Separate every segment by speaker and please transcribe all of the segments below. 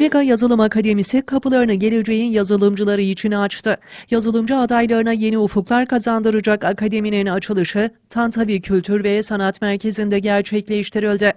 Speaker 1: Mega Yazılım Akademisi kapılarını geleceğin yazılımcıları için açtı. Yazılımcı adaylarına yeni ufuklar kazandıracak akademinin açılışı Tantavi Kültür ve Sanat Merkezi'nde gerçekleştirildi.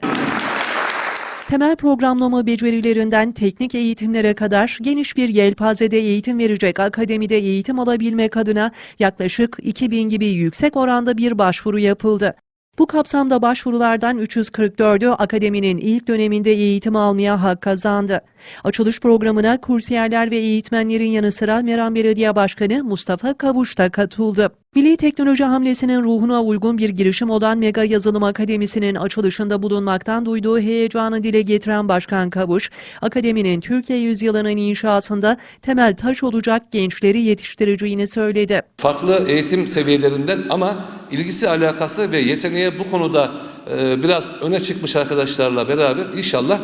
Speaker 1: Temel programlama becerilerinden teknik eğitimlere kadar geniş bir yelpazede eğitim verecek akademide eğitim alabilmek adına yaklaşık 2000 gibi yüksek oranda bir başvuru yapıldı. Bu kapsamda başvurulardan 344'ü akademinin ilk döneminde eğitim almaya hak kazandı. Açılış programına kursiyerler ve eğitmenlerin yanı sıra Meram Belediye Başkanı Mustafa Kavuş da katıldı. Milli teknoloji hamlesinin ruhuna uygun bir girişim olan Mega Yazılım Akademisi'nin açılışında bulunmaktan duyduğu heyecanı dile getiren Başkan Kavuş, akademinin Türkiye yüzyılının inşasında temel taş olacak gençleri yetiştireceğini söyledi.
Speaker 2: farklı eğitim seviyelerinden ama ilgisi alakası ve yeteneği bu konuda e, biraz öne çıkmış arkadaşlarla beraber inşallah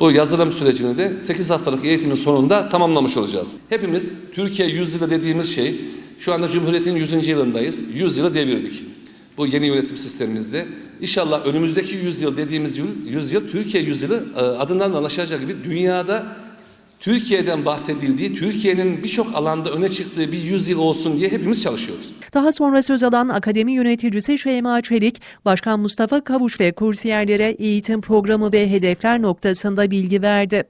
Speaker 2: bu yazılım sürecini de 8 haftalık eğitimin sonunda tamamlamış olacağız. Hepimiz Türkiye 100 yılı dediğimiz şey şu anda Cumhuriyet'in 100. yılındayız. 100 yılı devirdik. Bu yeni yönetim sistemimizde. İnşallah önümüzdeki 100 yıl dediğimiz yıl, 100 yıl Türkiye 100 yılı e, adından da anlaşılacağı gibi dünyada Türkiye'den bahsedildiği, Türkiye'nin birçok alanda öne çıktığı bir yüzyıl olsun diye hepimiz çalışıyoruz.
Speaker 1: Daha sonra söz alan akademi yöneticisi Şeyma Çelik, Başkan Mustafa Kavuş ve kursiyerlere eğitim programı ve hedefler noktasında bilgi verdi.